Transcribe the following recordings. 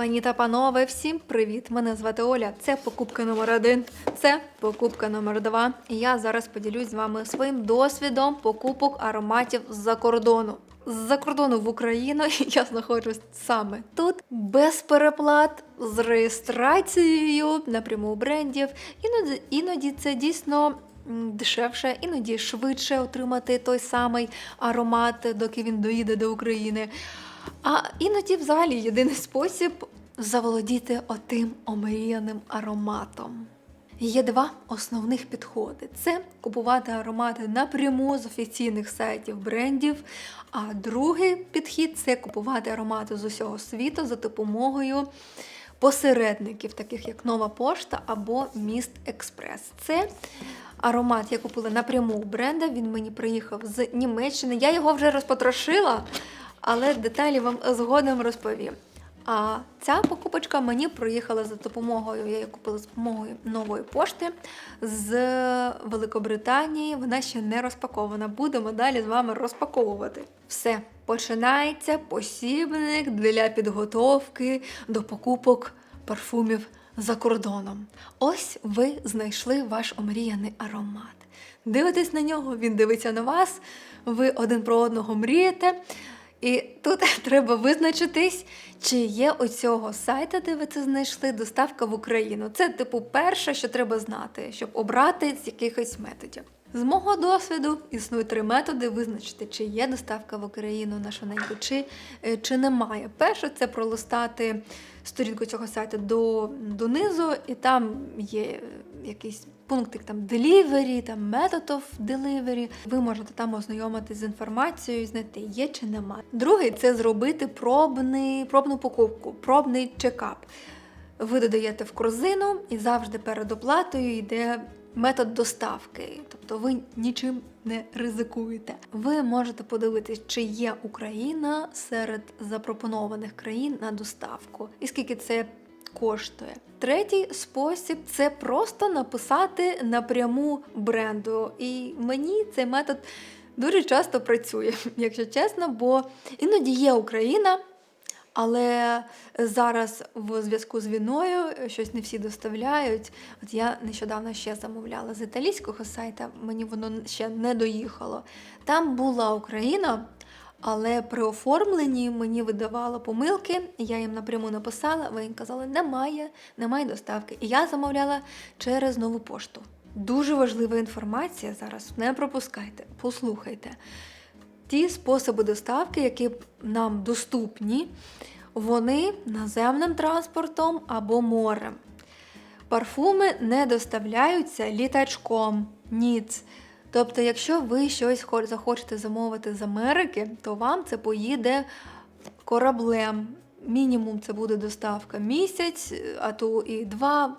Пані та панове, всім привіт! Мене звати Оля. Це покупка номер один, це покупка номер два. І я зараз поділюсь з вами своїм досвідом покупок ароматів з-за кордону. З-за кордону в Україну я знаходжусь саме тут, без переплат, з реєстрацією напряму у брендів. Іноді, іноді це дійсно дешевше, іноді швидше отримати той самий аромат, доки він доїде до України. А іноді, взагалі, єдиний спосіб заволодіти отим омріяним ароматом. Є два основних підходи: це купувати аромати напряму з офіційних сайтів брендів. А другий підхід це купувати аромати з усього світу за допомогою посередників, таких як Нова Пошта або Міст Експрес. Це аромат я купила напряму у бренда. Він мені приїхав з Німеччини. Я його вже розпотрошила, але деталі вам згодом розповім. А ця покупочка мені приїхала за допомогою, я її купила за допомогою нової пошти з Великобританії. Вона ще не розпакована. Будемо далі з вами розпаковувати. Все, починається посібник для підготовки до покупок парфумів за кордоном. Ось ви знайшли ваш омріяний аромат. Дивитесь на нього, він дивиться на вас, ви один про одного мрієте. І тут треба визначитись, чи є у цього сайта, де ви це знайшли, доставка в Україну. Це, типу, перше, що треба знати, щоб обрати з якихось методів. З мого досвіду існують три методи визначити, чи є доставка в Україну на швиденько, чи, е, чи немає. Перше це пролистати сторінку цього сайту до, донизу, і там є е, якийсь пунктик там delivery, там method of delivery. Ви можете там ознайомитись з інформацією, знайти, є чи немає. Другий це зробити пробний, пробну покупку, пробний чекап. Ви додаєте в корзину і завжди перед оплатою йде метод доставки. Тобто ви нічим не ризикуєте. Ви можете подивитись, чи є Україна серед запропонованих країн на доставку, і скільки це коштує. Третій спосіб це просто написати напряму бренду. І мені цей метод дуже часто працює, якщо чесно, бо іноді є Україна. Але зараз в зв'язку з війною щось не всі доставляють. От я нещодавно ще замовляла з італійського сайта, мені воно ще не доїхало. Там була Україна, але при оформленні мені видавало помилки, я їм напряму написала, їм казали, немає, немає доставки. І я замовляла через нову пошту. Дуже важлива інформація зараз. Не пропускайте, послухайте. Ті способи доставки, які нам доступні, вони наземним транспортом або морем. Парфуми не доставляються літачком, ніц. Тобто, якщо ви щось захочете замовити з Америки, то вам це поїде кораблем. Мінімум це буде доставка місяць, а то і два.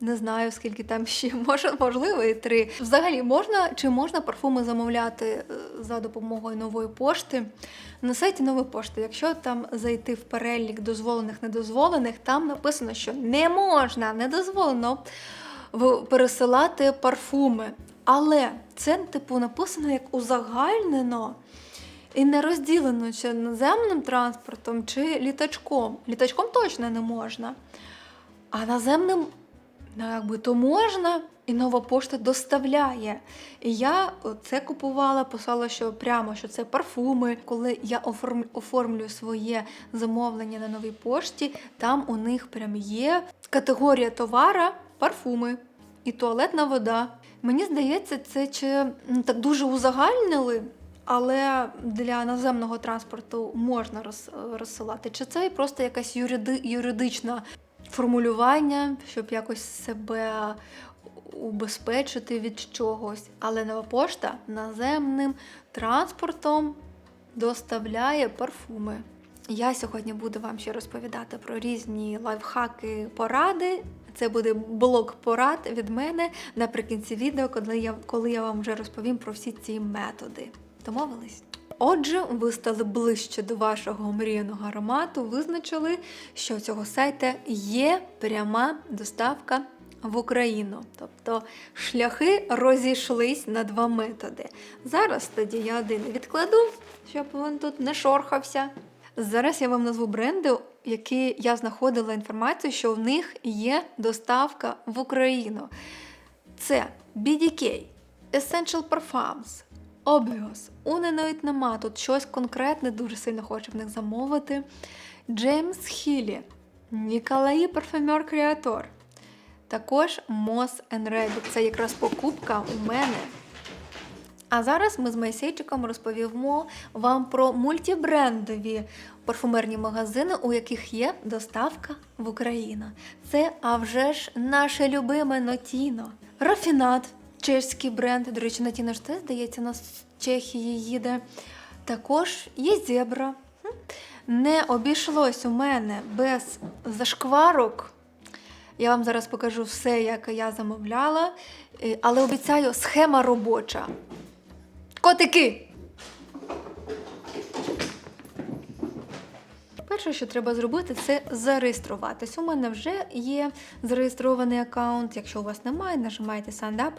Не знаю, скільки там ще може, можливо, і три. Взагалі, можна чи можна парфуми замовляти е, за допомогою нової пошти на сайті нової пошти. Якщо там зайти в перелік дозволених недозволених, там написано, що не можна, не дозволено пересилати парфуми. Але це, типу, написано як узагальнено і не розділено чи наземним транспортом, чи літачком. Літачком точно не можна. А наземним, ну, якби то можна, і нова пошта доставляє. І я це купувала, писала, що прямо що це парфуми. Коли я оформ- оформлюю своє замовлення на новій пошті, там у них прям є категорія товара парфуми і туалетна вода. Мені здається, це чи так дуже узагальнили. Але для наземного транспорту можна розсилати. Чи це просто якась юриди, юридична формулювання, щоб якось себе убезпечити від чогось. Але нова пошта наземним транспортом доставляє парфуми. Я сьогодні буду вам ще розповідати про різні лайфхаки, поради. Це буде блок порад від мене наприкінці відео, коли я, коли я вам вже розповім про всі ці методи. Домовились? Отже, ви стали ближче до вашого мріяного аромату, визначили, що у цього сайту є пряма доставка в Україну. Тобто шляхи розійшлись на два методи. Зараз тоді я один відкладу, щоб він тут не шорхався. Зараз я вам назву бренди, які я знаходила інформацію, що в них є доставка в Україну. Це BDK, Essential Parfums, Obvious. У мене навіть нема тут щось конкретне, дуже сильно хочу в них замовити. Джеймс Хілі, Ніколаї Парфюмер Креатор. Також Moss Rabbit. Це якраз покупка у мене. А зараз ми з Майсейчиком розповімо вам про мультібрендові парфумерні магазини, у яких є доставка в Україну. Це, а вже ж, наше любиме Нотіно. Рафінат, чеський бренд. До речі, на Нотіно ж теж, здається, на Чехії їде. Також є зебра. Не обійшлось у мене без зашкварок. Я вам зараз покажу все, як я замовляла, Е, але обіцяю, схема робоча. Котики! Перше, що треба зробити, це зареєструватись. У мене вже є зареєстрований аккаунт. Якщо у вас немає, нажимаєте Sign Up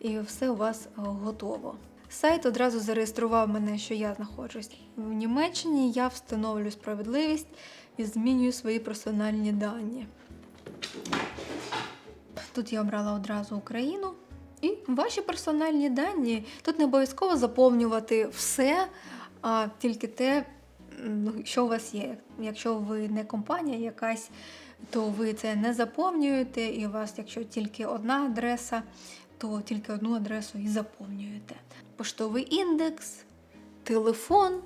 і все у вас е, готово. Сайт одразу зареєстрував мене, що я знаходжусь в Німеччині. Я встановлюю справедливість і змінюю свої персональні дані. Тут я обрала одразу Україну. І ваші персональні дані. Тут не обов'язково заповнювати все, а тільки те, що у вас є. Якщо ви не компанія якась, то ви це не заповнюєте, і у вас, якщо тільки одна адреса, то тільки одну адресу і заповнюєте. Поштовий індекс, телефон,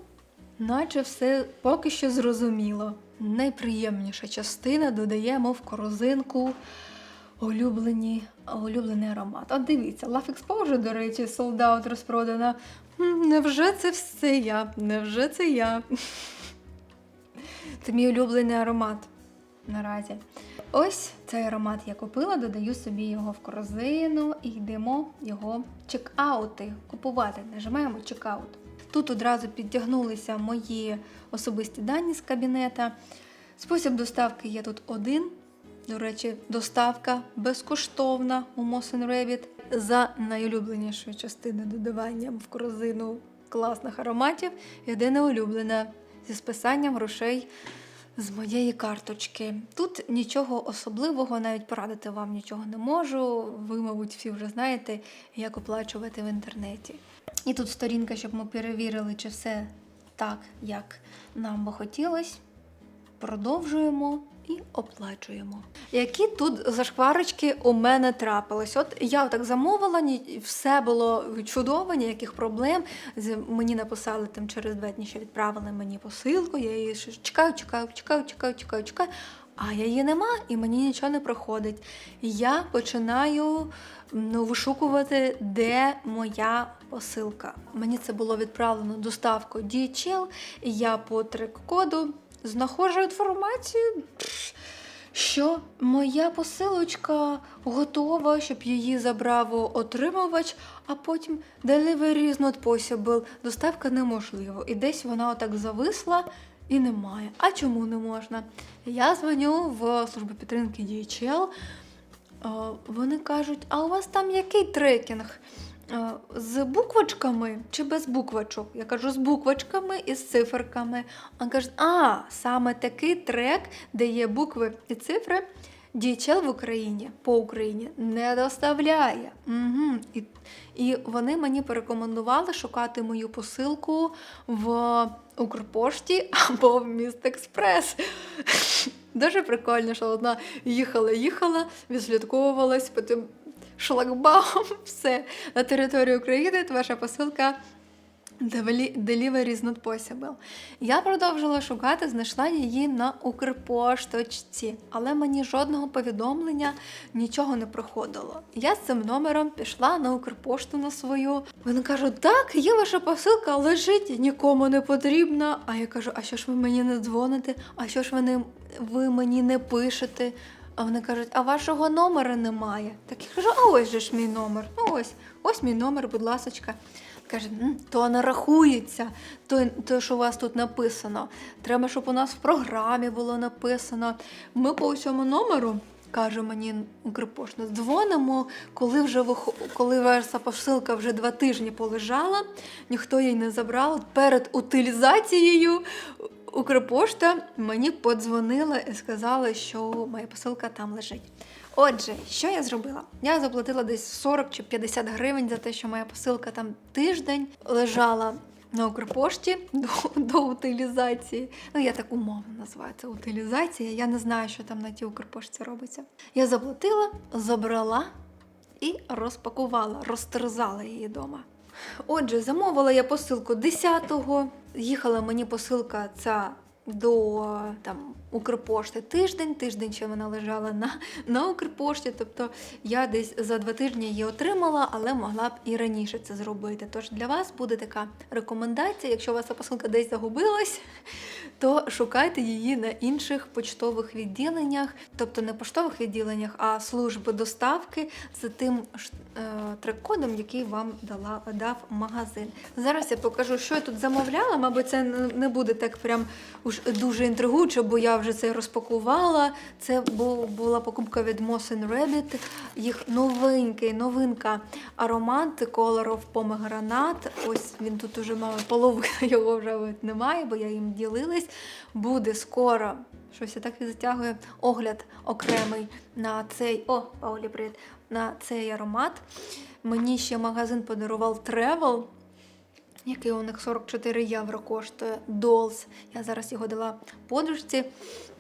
наче все поки що зрозуміло. Найприємніша частина додаємо в корзинку улюблені, улюблений аромат. А дивіться, Love Exposure, до речі, sold out розпродана. Невже це все я? Невже це я? Це мій улюблений аромат наразі. Ось цей аромат я купила, додаю собі його в корзину і йдемо його чекаути, купувати. Нажимаємо чекаут. Тут одразу підтягнулися мої особисті дані з кабінета. Спосіб доставки є тут один. До речі, доставка безкоштовна у Moss Rabbit за найулюбленішою частиною додавання в корзину класних ароматів. Єдине улюблене зі списанням грошей з моєї карточки. Тут нічого особливого, навіть порадити вам нічого не можу. Ви, мабуть, всі вже знаєте, як оплачувати в інтернеті. І тут сторінка, щоб ми перевірили, чи все так, як нам би хотілося. Продовжуємо і оплачуємо. Які тут зашкварочки у мене трапились? От я так замовила, все було чудово, ніяких проблем. Мені написали там через два дні, що відправили мені посилку. Я її чекаю, чекаю, чекаю, чекаю, чекаю, чекаю. А її нема, і мені нічого не проходить. Я починаю ну, вишукувати, де моя посилка. Мені це було відправлено доставкою DHL, і я по трек-коду знаходжу інформацію, що моя посилочка готова, щоб її забрав отримувач, а потім delivery is not possible, доставка неможливо. І десь вона отак зависла і немає. А чому не можна? Я дзвоню в службу підтримки DHL. Вони кажуть, а у вас там який трекінг? Е, З буквочками чи без буквочок? Я кажу, з буквочками і з циферками. А кажуть, а, саме такий трек, де є букви і цифри, DHL в Україні по Україні не доставляє. Угу. І, і вони мені порекомендували шукати мою посилку в Укрпошті або в Міст Експрес. Дуже прикольно, що одна їхала, їхала, відслідковувалась, потім шлагбаум, все. На території України ваша посилка Deli- Delivery is not possible. Я продовжила шукати, знайшла її на Укрпошточці, але мені жодного повідомлення нічого не приходило. Я з цим номером пішла на Укрпошту на свою. Вони кажуть, так, є ваша посилка, лежить, нікому не потрібна. А я кажу, а що ж ви мені не дзвоните? А що ж ви, не, ви мені не пишете? А вони кажуть, а вашого номера немає. Так я кажу, а ось же ж мій номер. Ну ось, ось мій номер, будь ласочка. Каже, то не рахується, то, то, що у вас тут написано. Треба, щоб у нас в програмі було написано. Ми по цьому номеру, каже мені Укрпошта, дзвонимо, коли вже вихо- коли ваша посилка вже два тижні полежала, ніхто її не забрав. Перед утилізацією Укрпошта мені подзвонила і сказала, що моя посилка там лежить. Отже, що я зробила? Я заплатила десь 40 чи 50 гривень за те, що моя посилка там тиждень лежала на Укрпошті до, до утилізації. Ну, я так умовно називаю це утилізація. Я не знаю, що там на тій Укрпошті робиться. Я заплатила, забрала і розпакувала, розтерзала її вдома. Отже, замовила я посилку 10-го. Їхала мені посилка ця до там Укрпошти тиждень. Тиждень ще вона лежала на, на Укрпошті. Тобто я десь за два тижні її отримала, але могла б і раніше це зробити. Тож для вас буде така рекомендація. Якщо у вас посилка десь загубилась, то шукайте її на інших почтових відділеннях, тобто не поштових відділеннях, а служби доставки з тим е, трек-кодом, який вам дала, дав магазин. Зараз я покажу, що я тут замовляла. Мабуть, це не буде так прям уж дуже інтригуюче, бо я вже це розпакувала. Це була покупка від Moss Rabbit. Їх новенький, новинка аромат Color of Pomegranate. Ось він тут уже мав половина його вже немає, бо я їм ділилась. Буде скоро. Щось я так і затягує огляд окремий на цей. О, Паулі, привіт! На цей аромат. Мені ще магазин подарував Travel, який у них 44 євро коштує долс. Я зараз його дала подружці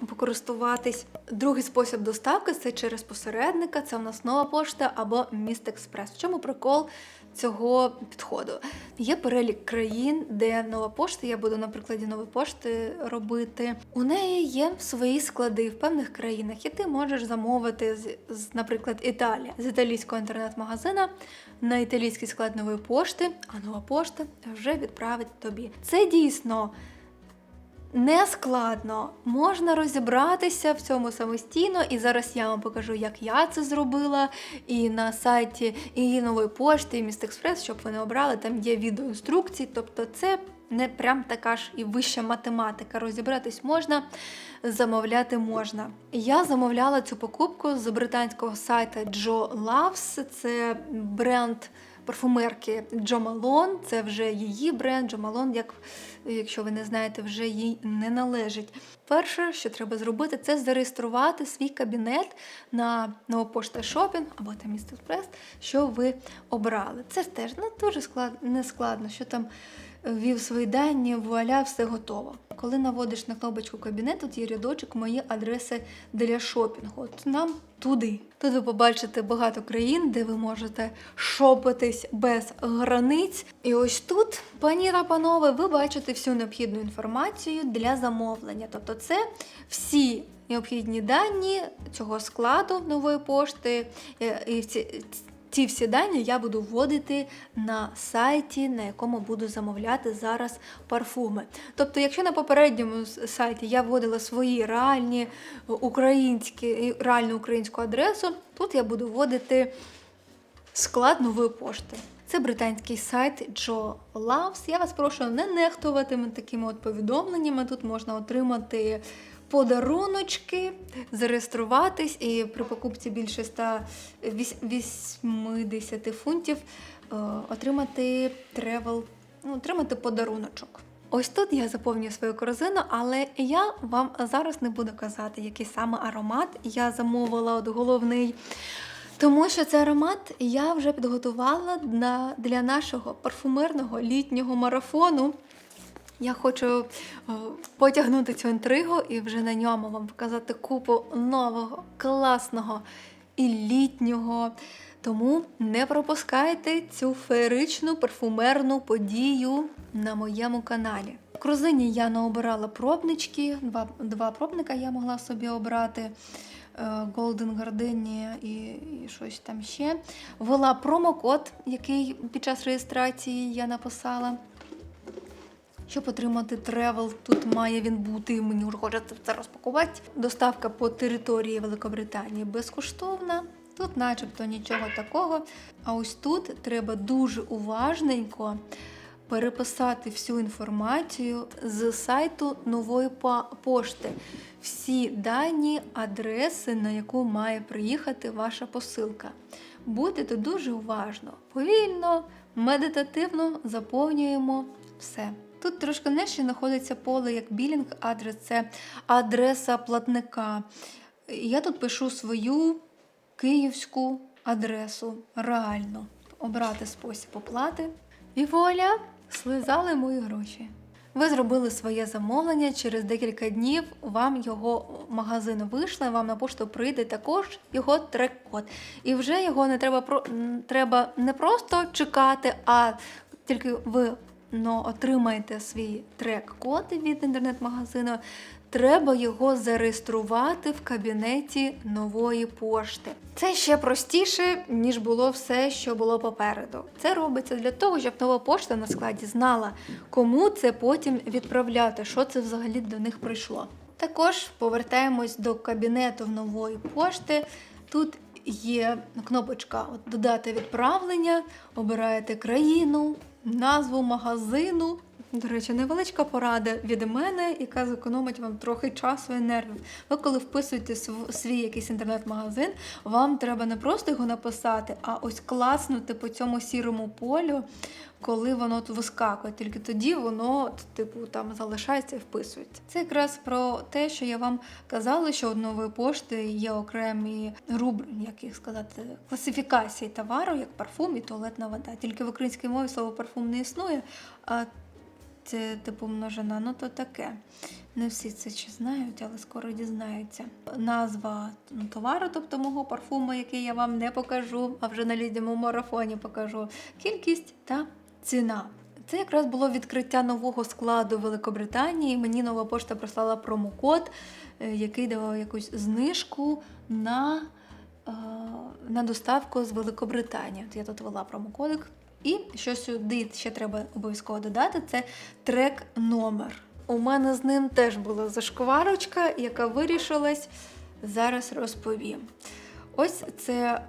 покористуватись. Другий спосіб доставки це через посередника. Це в нас нова пошта або Міст Експрес. В чому прикол цього підходу? Є перелік країн, де нова пошта. Я буду на прикладі нової пошти робити. У неї є свої склади в певних країнах, і ти можеш замовити з, наприклад, Італії з італійського інтернет-магазина на італійський склад нової пошти, а нова пошта вже відправить тобі. Це дійсно не складно. Можна розібратися в цьому самостійно, і зараз я вам покажу, як я це зробила. І на сайті і нової пошти, і Міст Експрес, щоб ви не обрали, там є відеоінструкції. Тобто, це не прям така ж і вища математика. Розібратись можна, замовляти можна. Я замовляла цю покупку з британського сайту Joe Loves. Це бренд парфумерки Джо Малон. Це вже її бренд. Джо Малон, як, якщо ви не знаєте, вже їй не належить. Перше, що треба зробити, це зареєструвати свій кабінет на Новопошта Шопінг або там місто Прес, що ви обрали. Це теж ну, дуже склад, не складно, що там ввів свої дані, вуаля, все готово. Коли наводиш на кнопочку кабінет, тут є рядочок мої адреси для шопінгу. От нам туди. Тут ви побачите багато країн, де ви можете шопитись без границь. І ось тут, пані та панове, ви бачите всю необхідну інформацію для замовлення. Тобто, це всі необхідні дані цього складу нової пошти. е, І ці, всі дані я буду вводити на сайті, на якому буду замовляти зараз парфуми. Тобто, якщо на попередньому сайті я вводила свої реальні українські, реальну українську адресу, тут я буду вводити склад нової пошти. Це британський сайт Joe Loves. Я вас прошу не нехтувати такими от повідомленнями. Тут можна отримати подаруночки, зареєструватись і при покупці більше 180 фунтів е, отримати тревел, ну, отримати подаруночок. Ось тут я заповнюю свою корзину, але я вам зараз не буду казати, який саме аромат я замовила от головний. Тому що цей аромат я вже підготувала для нашого парфумерного літнього марафону. Я хочу е, потягнути цю інтригу і вже на ньому вам показати купу нового, класного і літнього. Тому не пропускайте цю феєричну парфумерну подію на моєму каналі. В корзині я наобирала пробнички, два, два пробника я могла собі обрати. е, Golden Gardenia і, і щось там ще. Ввела промокод, який під час реєстрації я написала. Щоб отримати тревел, тут має він бути, мені вже хочеться це розпакувати. Доставка по території Великобританії безкоштовна. Тут начебто нічого такого. А ось тут треба дуже уважненько переписати всю інформацію з сайту нової пошти. Всі дані, адреси, на яку має приїхати ваша посилка. Будьте дуже уважно, повільно, медитативно заповнюємо все. Тут трошки нижче знаходиться поле як білінг адрес, це адреса платника. Я тут пишу свою київську адресу реально. Обрати спосіб оплати. І вуаля, слизали мої гроші. Ви зробили своє замовлення, через декілька днів вам його магазин вийшли, вам на пошту прийде також його трек-код. І вже його не треба про треба не просто чекати, а тільки ви ну, отримаєте свій трек-код від інтернет-магазину. Треба його зареєструвати в кабінеті нової пошти. Це ще простіше, ніж було все, що було попереду. Це робиться для того, щоб нова пошта на складі знала, кому це потім відправляти, що це взагалі до них прийшло. Також повертаємось до кабінету нової пошти. Тут є кнопочка Додати відправлення, обираєте країну, назву магазину. До речі, невеличка порада від мене, яка зекономить вам трохи часу і нервів. Ви коли вписуєте свій якийсь інтернет-магазин, вам треба не просто його написати, а ось класнути по цьому сірому полю, коли воно тут вискакує. Тільки тоді воно, типу, там залишається і вписується. Це якраз про те, що я вам казала, що у нової пошти є окремі рубри, як їх сказати, класифікації товару, як парфум і туалетна вода. Тільки в українській мові слово парфум не існує. а це типу множина, ну то таке. Не всі це ще знають, але скоро дізнаються. Назва ну, товару, тобто мого парфуму, який я вам не покажу, а вже на лідньому марафоні покажу. Кількість та ціна. Це якраз було відкриття нового складу Великобританії. Мені нова пошта прислала промокод, е, який давав якусь знижку на, е, на доставку з Великобританії. От я тут вела промокодик. І що сюди ще треба обов'язково додати, це трек номер. У мене з ним теж була зашкварочка, яка вирішилась. Зараз розповім. Ось це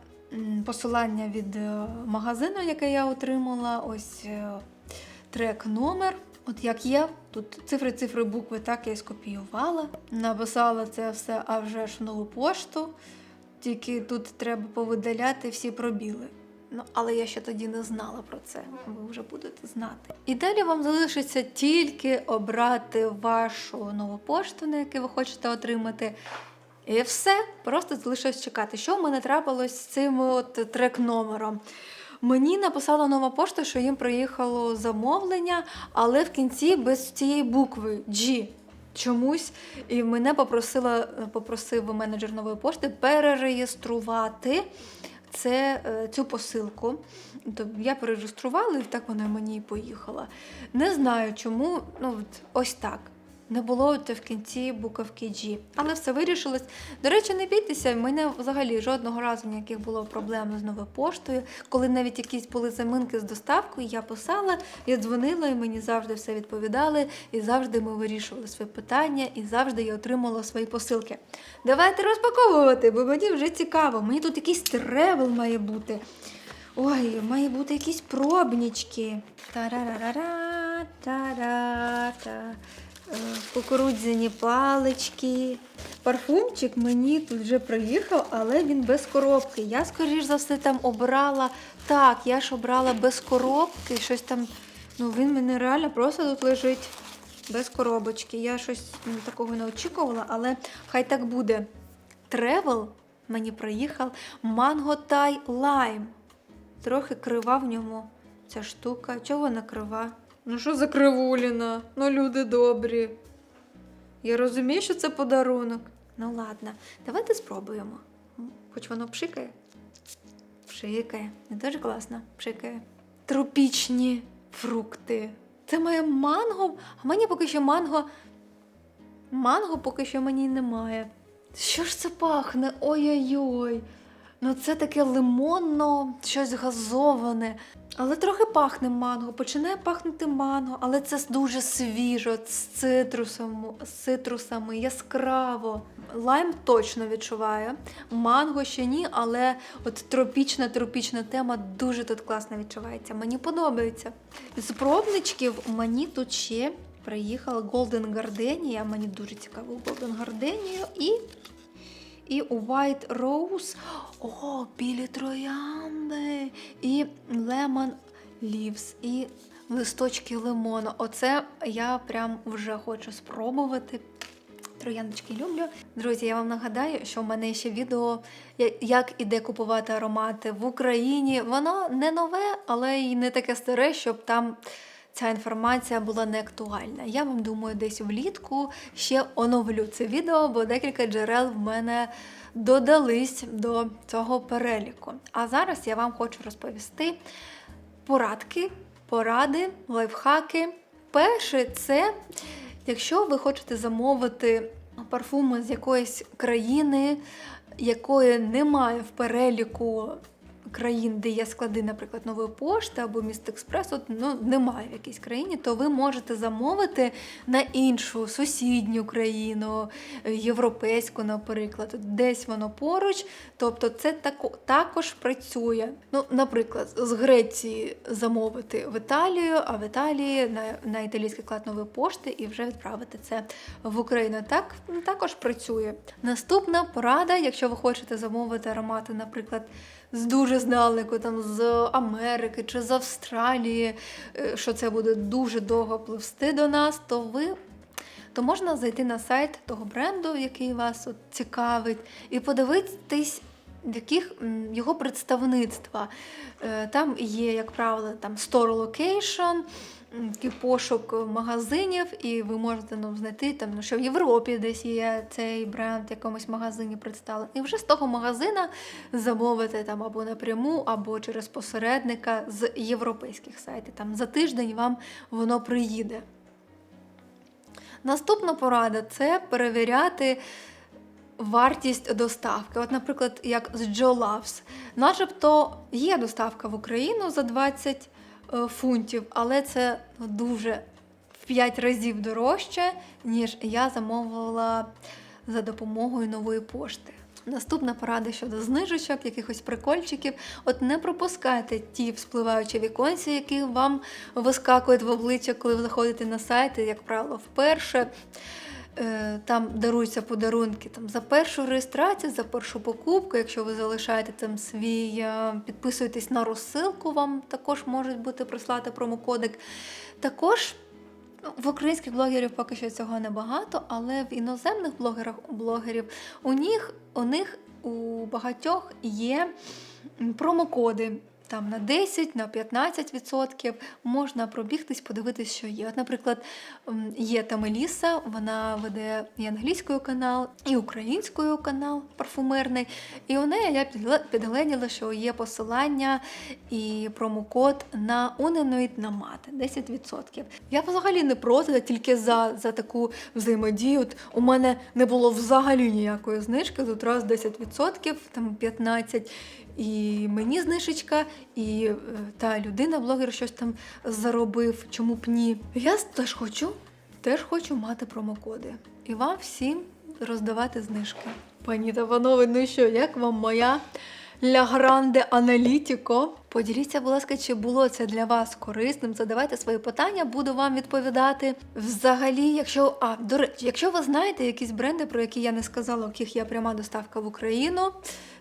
посилання від е, магазину, яке я отримала. Ось е, трек номер. От як є, тут цифри, цифри, букви, так я і скопіювала. Написала це все, а вже ж в нову пошту. Тільки тут треба повидаляти всі пробіли. Ну, але я ще тоді не знала про це. Ви вже будете знати. І далі вам залишиться тільки обрати вашу нову пошту, на яку ви хочете отримати. І все, просто залишилось чекати. Що в мене трапилось з цим от трек-номером? Мені написала нова пошта, що їм приїхало замовлення, але в кінці без цієї букви G. Чомусь і мене попросила, попросив менеджер нової пошти перереєструвати це, е, цю посилку. То я перереєструвала, і так вона мені і поїхала. Не знаю чому, ну от ось так. Не було в кінці буковки G. Але все вирішилось. До речі, не бійтеся, в мене взагалі жодного разу ніяких було проблем з новою поштою. Коли навіть якісь були заминки з доставкою, я писала, я дзвонила, і мені завжди все відповідали, і завжди ми вирішували свої питання, і завжди я отримала свої посилки. Давайте розпаковувати, бо мені вже цікаво. Мені тут якийсь тревел має бути. Ой, має бути якісь пробнічки. Тарарара, тара-та. Е, Кукурудзяні палички. Парфумчик мені тут вже приїхав, але він без коробки. Я, скоріш за все, там обрала. Так, я ж обрала без коробки. Щось там. Ну, він мене реально просто тут лежить без коробочки. Я щось такого не очікувала, але хай так буде. Тревел мені приїхав Манго Тай Лайм. Трохи крива в ньому ця штука. Чого вона крива? Ну що за кривуліна? Ну, люди добрі. Я розумію, що це подарунок. Ну ладно, давайте спробуємо. Хоч воно пшикає. Пшикає. Не дуже класно. Пшикає. Тропічні фрукти. Це моє манго, а мені поки що манго. Манго поки що мені немає. Що ж це пахне? Ой-ой-ой. Ну, це таке лимонно, щось газоване. Але трохи пахне манго, починає пахнути манго, але це дуже свіжо, з цитрусом, з цитрусами, яскраво. Лайм точно відчуваю. Манго ще ні, але от тропічна тропічна тема дуже тут класно відчувається. Мені подобається. З пробничків мені тут ще приїхала Golden Gardenia. Мені дуже цікаво Golden Gardenia і і White Rose, о, білі троянди, і Lemon Leaves, і листочки лимону. Оце я прям вже хочу спробувати. Трояндочки люблю. Друзі, я вам нагадаю, що в мене ще відео, як і де купувати аромати в Україні. Воно не нове, але й не таке старе, щоб там ця інформація була не актуальна. Я вам думаю, десь влітку ще оновлю це відео, бо декілька джерел в мене додались до цього переліку. А зараз я вам хочу розповісти порадки, поради, лайфхаки. Перше, це якщо ви хочете замовити парфуми з якоїсь країни, якої немає в переліку країн, де є склади, наприклад, нової пошти або міст експрес, от, ну, немає в якійсь країні, то ви можете замовити на іншу сусідню країну, е, європейську, наприклад, десь воно поруч. Тобто це тако, також працює. Ну, наприклад, з Греції замовити в Італію, а в Італії на, на італійський клад нової пошти і вже відправити це в Україну. Так також працює. Наступна порада, якщо ви хочете замовити аромати, наприклад, з дуже здалеку, там з Америки чи з Австралії, е, що це буде дуже довго пливсти до нас, то ви. То можна зайти на сайт того бренду, який вас от цікавить, і подивитись, яких його представництва. Е, Там є, як правило, там store location, пошук магазинів, і ви можете ну, знайти там, ну, що в Європі десь є цей бренд в якомусь магазині представлений. І вже з того магазина замовити там або напряму, або через посередника з європейських сайтів. Там за тиждень вам воно приїде. Наступна порада це перевіряти вартість доставки. От, наприклад, як з Loves. Начебто є доставка в Україну за 20 е, фунтів, але це дуже в 5 разів дорожче, ніж я замовила за допомогою нової пошти. Наступна порада щодо знижечок, якихось прикольчиків. От не пропускайте ті вспливаючі віконці, які вам вискакують в обличчя, коли ви заходите на сайти, як правило, вперше. Е, Там даруються подарунки там, за першу реєстрацію, за першу покупку. Якщо ви залишаєте там свій, е, підписуєтесь на розсилку, вам також можуть бути прислати промокодик. Також ну, в українських блогерів поки що цього небагато, але в іноземних блогерах, блогерів у них, у них у багатьох є промокоди. Там на 10, на 15% можна пробігтись, подивитись, що є. От, наприклад, є там Еліса, вона веде і англійською канал, і українською канал парфумерний. І у неї я підгледіла, що є посилання і промокод на Уненоїд на мати 10%. Я взагалі не проти, тільки за, за таку взаємодію. От у мене не було взагалі ніякої знижки, тут раз 10%, там 15%. І мені знижечка, і е, та людина, блогер, щось там заробив, чому б ні. Я теж хочу, теж хочу мати промокоди. І вам всім роздавати знижки. Пані та панове, ну що, як вам моя Ля Гранде Аналітіко? Поділіться, будь ласка, чи було це для вас корисним? Задавайте свої питання, буду вам відповідати. Взагалі, якщо а до речі, якщо ви знаєте якісь бренди, про які я не сказала, яких є пряма доставка в Україну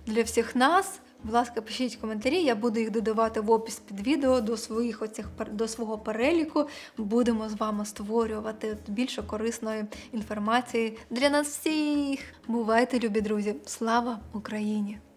для всіх нас. Будь ласка, пишіть коментарі, я буду їх додавати в опис під відео до своїх оцих до свого переліку. Будемо з вами створювати більше корисної інформації для нас всіх. Бувайте, любі друзі! Слава Україні!